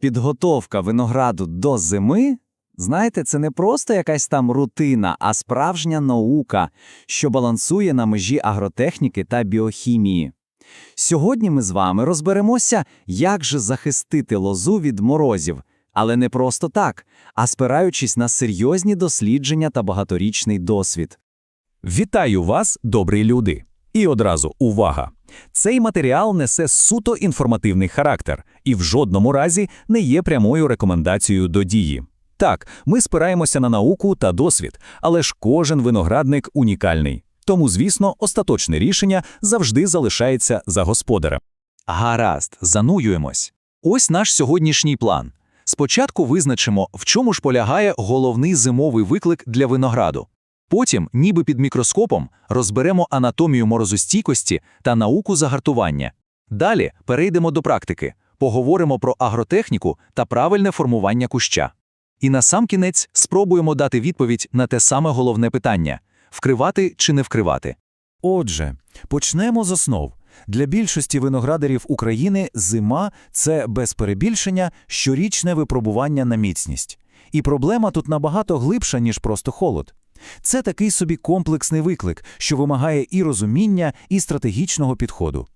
Підготовка винограду до зими, знаєте, це не просто якась там рутина, а справжня наука, що балансує на межі агротехніки та біохімії. Сьогодні ми з вами розберемося, як же захистити лозу від морозів, але не просто так, а спираючись на серйозні дослідження та багаторічний досвід. Вітаю вас, добрі люди! І одразу увага! Цей матеріал несе суто інформативний характер і в жодному разі не є прямою рекомендацією до дії. Так, ми спираємося на науку та досвід, але ж кожен виноградник унікальний. Тому, звісно, остаточне рішення завжди залишається за господарем. Гаразд, зануюємось. Ось наш сьогоднішній план. Спочатку визначимо, в чому ж полягає головний зимовий виклик для винограду. Потім, ніби під мікроскопом, розберемо анатомію морозостійкості та науку загартування. Далі перейдемо до практики, поговоримо про агротехніку та правильне формування куща. І насамкінець спробуємо дати відповідь на те саме головне питання – вкривати чи не вкривати. Отже, почнемо з основ. Для більшості виноградарів України зима – це, без перебільшення, щорічне випробування на міцність. І проблема тут набагато глибша, ніж просто холод. Це такий собі комплексний виклик, що вимагає і розуміння, і стратегічного підходу.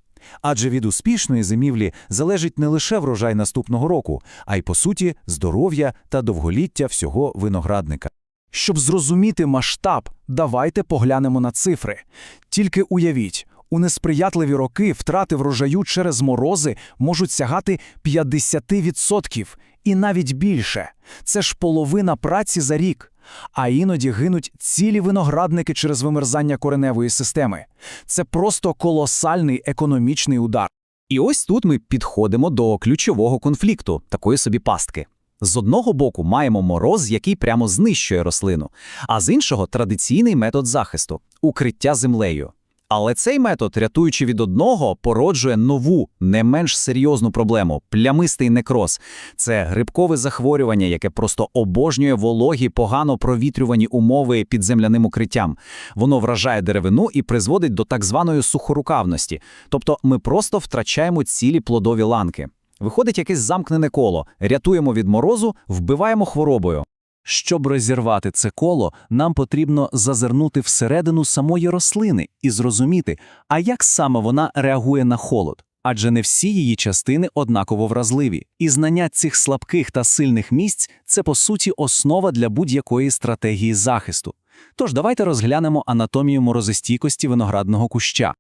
Адже від успішної зимівлі залежить не лише врожай наступного року, а й, по суті, здоров'я та довголіття всього виноградника. Щоб зрозуміти масштаб, давайте поглянемо на цифри. Тільки уявіть, у несприятливі роки втрати врожаю через морози можуть сягати 50% і навіть більше. Це ж половина праці за рік. А іноді гинуть цілі виноградники через вимерзання кореневої системи. Це просто колосальний економічний удар. І ось тут ми підходимо до ключового конфлікту, такої собі пастки. З одного боку маємо мороз, який прямо знищує рослину, а з іншого традиційний метод захисту укриття землею. Але цей метод, рятуючи від одного, породжує нову, не менш серйозну проблему плямистий некроз. Це грибкове захворювання, яке просто обожнює вологі, погано провітрювані умови під земляним укриттям. Воно вражає деревину і призводить до так званої сухорукавності. Тобто ми просто втрачаємо цілі плодові ланки. Виходить якесь замкнене коло, рятуємо від морозу, вбиваємо хворобою. Щоб розірвати це коло, нам потрібно зазирнути всередину самої рослини і зрозуміти, а як саме вона реагує на холод. Адже не всі її частини однаково вразливі, і знання цих слабких та сильних місць це по суті основа для будь-якої стратегії захисту. Тож давайте розглянемо анатомію морозостійкості виноградного куща.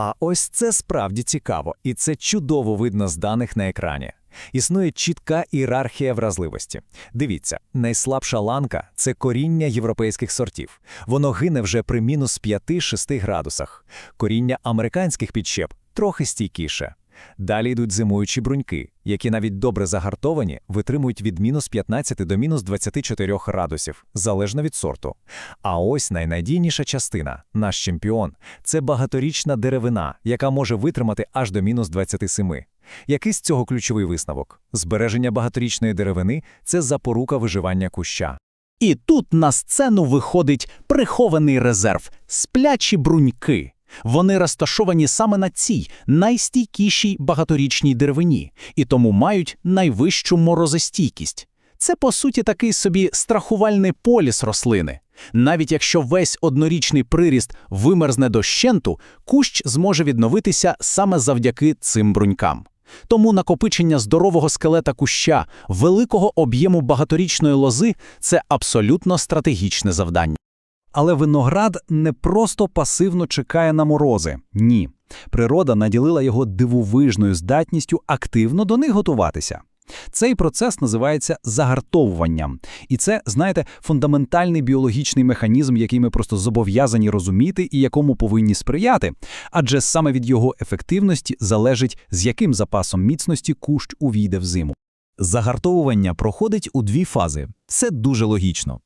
А ось це справді цікаво, і це чудово видно з даних на екрані. Існує чітка ієрархія вразливості. Дивіться, найслабша ланка це коріння європейських сортів. Воно гине вже при мінус 5-6 градусах. Коріння американських підщеп трохи стійкіше. Далі йдуть зимуючі бруньки, які навіть добре загартовані, витримують від мінус 15 до мінус 24 градусів, залежно від сорту. А ось найнадійніша частина, наш чемпіон, це багаторічна деревина, яка може витримати аж до мінус 27. Який з цього ключовий висновок? Збереження багаторічної деревини це запорука виживання куща. І тут на сцену виходить прихований резерв сплячі бруньки. Вони розташовані саме на цій найстійкішій багаторічній деревині і тому мають найвищу морозостійкість. Це, по суті, такий собі страхувальний поліс рослини. Навіть якщо весь однорічний приріст вимерзне дощенту, кущ зможе відновитися саме завдяки цим брунькам. Тому накопичення здорового скелета куща, великого об'єму багаторічної лози це абсолютно стратегічне завдання. Але виноград не просто пасивно чекає на морози. Ні. Природа наділила його дивовижною здатністю активно до них готуватися. Цей процес називається загартовуванням. І це, знаєте, фундаментальний біологічний механізм, який ми просто зобов'язані розуміти і якому повинні сприяти. Адже саме від його ефективності залежить, з яким запасом міцності кущ увійде в зиму. Загартовування проходить у дві фази. Це дуже логічно.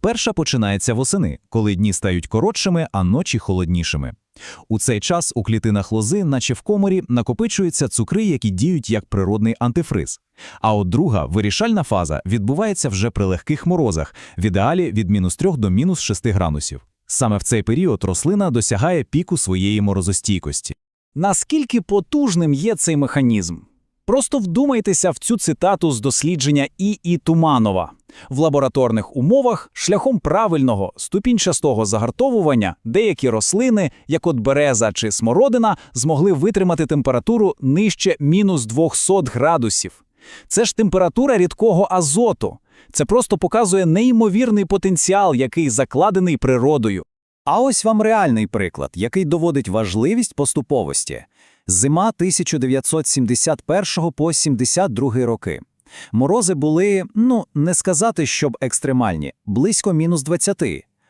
Перша починається восени, коли дні стають коротшими, а ночі холоднішими. У цей час у клітинах лози, наче в коморі, накопичуються цукри, які діють як природний антифриз. А от друга вирішальна фаза відбувається вже при легких морозах, в ідеалі від мінус 3 до мінус 6 градусів. Саме в цей період рослина досягає піку своєї морозостійкості. Наскільки потужним є цей механізм? Просто вдумайтеся в цю цитату з дослідження І. І. Туманова. В лабораторних умовах шляхом правильного ступінчастого загартовування деякі рослини, як от береза чи смородина, змогли витримати температуру нижче мінус 200 градусів. Це ж температура рідкого азоту. Це просто показує неймовірний потенціал, який закладений природою. А ось вам реальний приклад, який доводить важливість поступовості. Зима 1971 по 72 роки. Морози були, ну, не сказати, щоб екстремальні, близько мінус 20,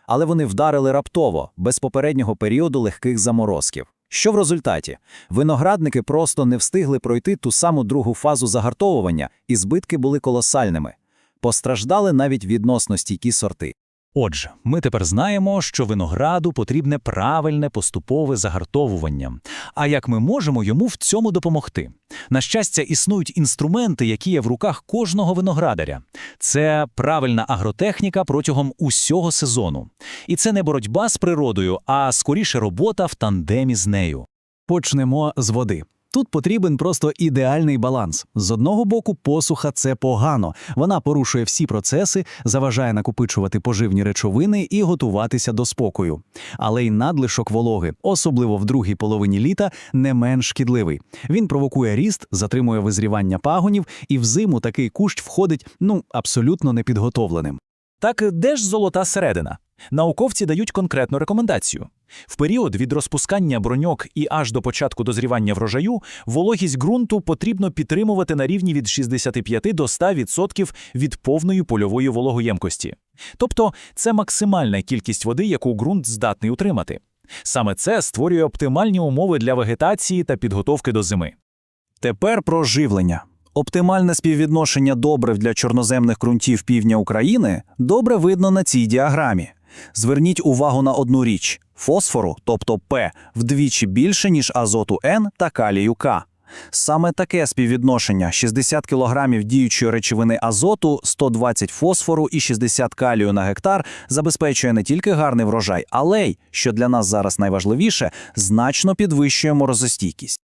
але вони вдарили раптово, без попереднього періоду легких заморозків. Що в результаті? Виноградники просто не встигли пройти ту саму другу фазу загартовування, і збитки були колосальними. Постраждали навіть відносно стійкі сорти. Отже, ми тепер знаємо, що винограду потрібне правильне поступове загартовування. А як ми можемо йому в цьому допомогти? На щастя, існують інструменти, які є в руках кожного виноградаря. Це правильна агротехніка протягом усього сезону. І це не боротьба з природою, а скоріше робота в тандемі з нею. Почнемо з води. Тут потрібен просто ідеальний баланс. З одного боку, посуха це погано. Вона порушує всі процеси, заважає накопичувати поживні речовини і готуватися до спокою. Але й надлишок вологи, особливо в другій половині літа, не менш шкідливий. Він провокує ріст, затримує визрівання пагонів, і взиму такий кущ входить ну абсолютно непідготовленим. Так де ж золота середина? Науковці дають конкретну рекомендацію. В період від розпускання броньок і аж до початку дозрівання врожаю вологість ґрунту потрібно підтримувати на рівні від 65 до 100% від повної польової вологоємкості. Тобто це максимальна кількість води, яку ґрунт здатний утримати. Саме це створює оптимальні умови для вегетації та підготовки до зими. Тепер про живлення. Оптимальне співвідношення добрив для чорноземних ґрунтів півдня України добре видно на цій діаграмі. Зверніть увагу на одну річ: фосфору, тобто П, вдвічі більше, ніж азоту Н та калію К. Саме таке співвідношення 60 кг діючої речовини азоту, 120 фосфору і 60 калію на гектар забезпечує не тільки гарний врожай, але й, що для нас зараз найважливіше, значно підвищує морозостійкість.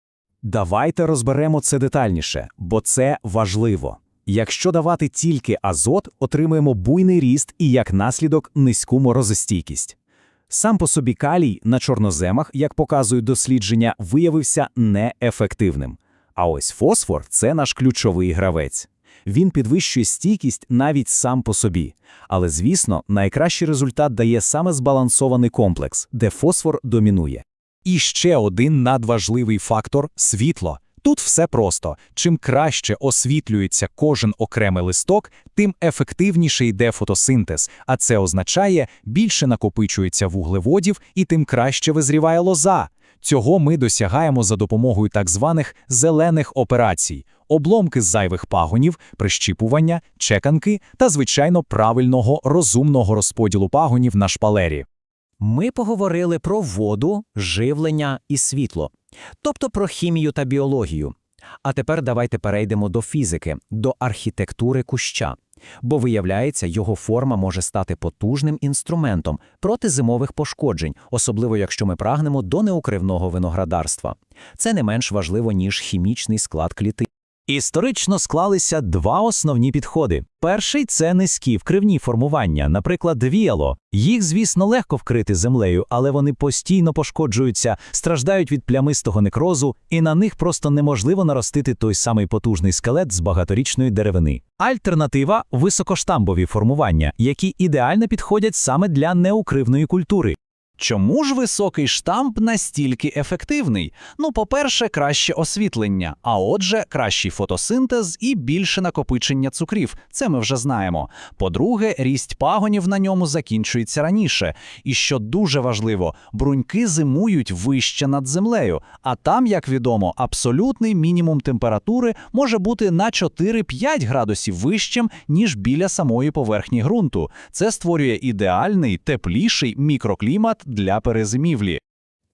Давайте розберемо це детальніше, бо це важливо. Якщо давати тільки азот, отримуємо буйний ріст і як наслідок низьку морозостійкість. Сам по собі калій на чорноземах, як показують дослідження, виявився неефективним. А ось фосфор це наш ключовий гравець. Він підвищує стійкість навіть сам по собі. Але, звісно, найкращий результат дає саме збалансований комплекс, де фосфор домінує. І ще один надважливий фактор світло. Тут все просто. Чим краще освітлюється кожен окремий листок, тим ефективніше йде фотосинтез, а це означає, більше накопичується вуглеводів і тим краще визріває лоза. Цього ми досягаємо за допомогою так званих зелених операцій, обломки з зайвих пагонів, прищіпування, чеканки та, звичайно, правильного розумного розподілу пагонів на шпалері. Ми поговорили про воду, живлення і світло, тобто про хімію та біологію. А тепер давайте перейдемо до фізики, до архітектури куща. Бо, виявляється, його форма може стати потужним інструментом проти зимових пошкоджень, особливо якщо ми прагнемо до неукривного виноградарства. Це не менш важливо, ніж хімічний склад клітин. Історично склалися два основні підходи. Перший це низькі вкривні формування, наприклад, віяло. Їх, звісно, легко вкрити землею, але вони постійно пошкоджуються, страждають від плямистого некрозу, і на них просто неможливо наростити той самий потужний скелет з багаторічної деревини. Альтернатива високоштамбові формування, які ідеально підходять саме для неукривної культури. Чому ж високий штамп настільки ефективний? Ну, по-перше, краще освітлення, а отже, кращий фотосинтез і більше накопичення цукрів. Це ми вже знаємо. По-друге, ріст пагонів на ньому закінчується раніше. І що дуже важливо, бруньки зимують вище над землею, а там, як відомо, абсолютний мінімум температури може бути на 4-5 градусів вищим, ніж біля самої поверхні ґрунту. Це створює ідеальний, тепліший мікроклімат для перезимівлі.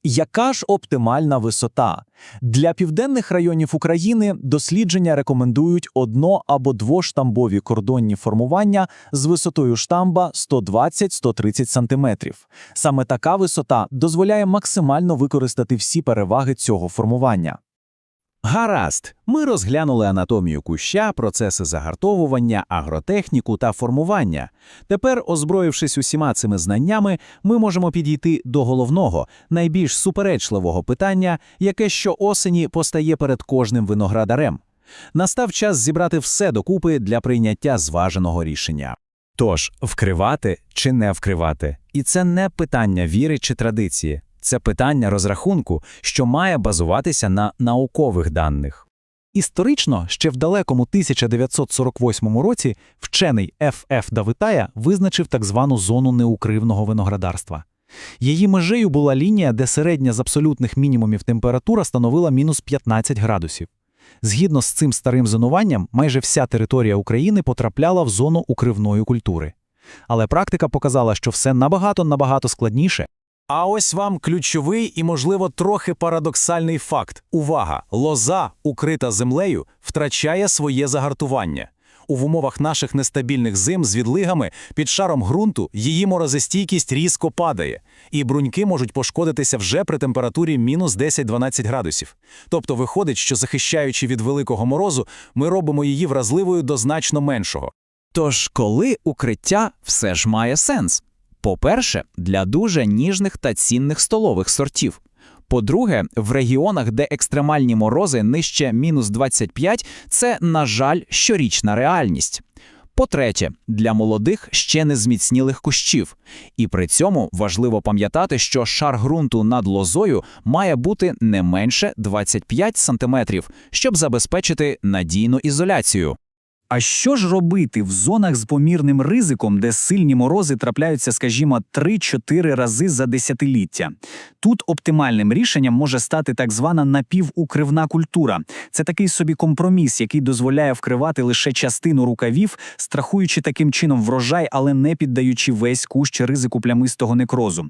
Яка ж оптимальна висота? Для південних районів України дослідження рекомендують одно- або двоштамбові кордонні формування з висотою штамба 120-130 см. Саме така висота дозволяє максимально використати всі переваги цього формування. Гаразд, ми розглянули анатомію куща, процеси загартовування, агротехніку та формування. Тепер, озброївшись усіма цими знаннями, ми можемо підійти до головного, найбільш суперечливого питання, яке щоосені постає перед кожним виноградарем. Настав час зібрати все докупи для прийняття зваженого рішення. Тож, вкривати чи не вкривати? І це не питання віри чи традиції. Це питання розрахунку, що має базуватися на наукових даних. Історично, ще в далекому 1948 році вчений Ф.Ф. Давитая визначив так звану зону неукривного виноградарства. Її межею була лінія, де середня з абсолютних мінімумів температура становила мінус 15 градусів. Згідно з цим старим зонуванням, майже вся територія України потрапляла в зону укривної культури. Але практика показала, що все набагато-набагато складніше. А ось вам ключовий і, можливо, трохи парадоксальний факт. Увага! Лоза, укрита землею, втрачає своє загартування. У умовах наших нестабільних зим з відлигами під шаром ґрунту її морозостійкість різко падає, і бруньки можуть пошкодитися вже при температурі мінус 10-12 градусів. Тобто виходить, що захищаючи від великого морозу, ми робимо її вразливою до значно меншого. Тож, коли укриття все ж має сенс? По-перше, для дуже ніжних та цінних столових сортів. По-друге, в регіонах, де екстремальні морози нижче мінус 25, це, на жаль, щорічна реальність. По-третє, для молодих ще не зміцнілих кущів. І при цьому важливо пам'ятати, що шар ґрунту над лозою має бути не менше 25 см, щоб забезпечити надійну ізоляцію. А що ж робити в зонах з помірним ризиком, де сильні морози трапляються, скажімо, 3-4 рази за десятиліття? Тут оптимальним рішенням може стати так звана напівукривна культура. Це такий собі компроміс, який дозволяє вкривати лише частину рукавів, страхуючи таким чином врожай, але не піддаючи весь кущ ризику плямистого некрозу.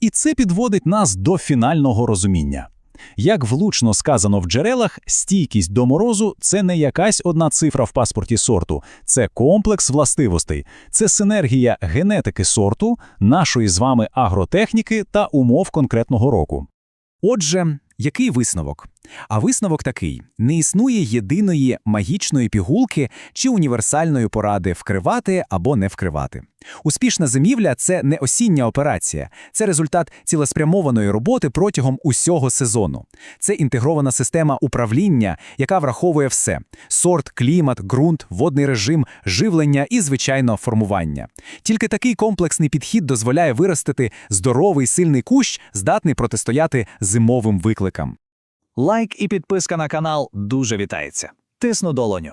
І це підводить нас до фінального розуміння. Як влучно сказано в джерелах, стійкість до морозу це не якась одна цифра в паспорті сорту, це комплекс властивостей, це синергія генетики сорту, нашої з вами агротехніки та умов конкретного року. Отже, який висновок? А висновок такий: не існує єдиної магічної пігулки чи універсальної поради вкривати або не вкривати. Успішна зимівля це не осіння операція, це результат цілеспрямованої роботи протягом усього сезону. Це інтегрована система управління, яка враховує все: сорт, клімат, ґрунт, водний режим, живлення і, звичайно, формування. Тільки такий комплексний підхід дозволяє виростити здоровий сильний кущ, здатний протистояти зимовим викликам. Лайк і підписка на канал дуже вітається. Тисну долоню.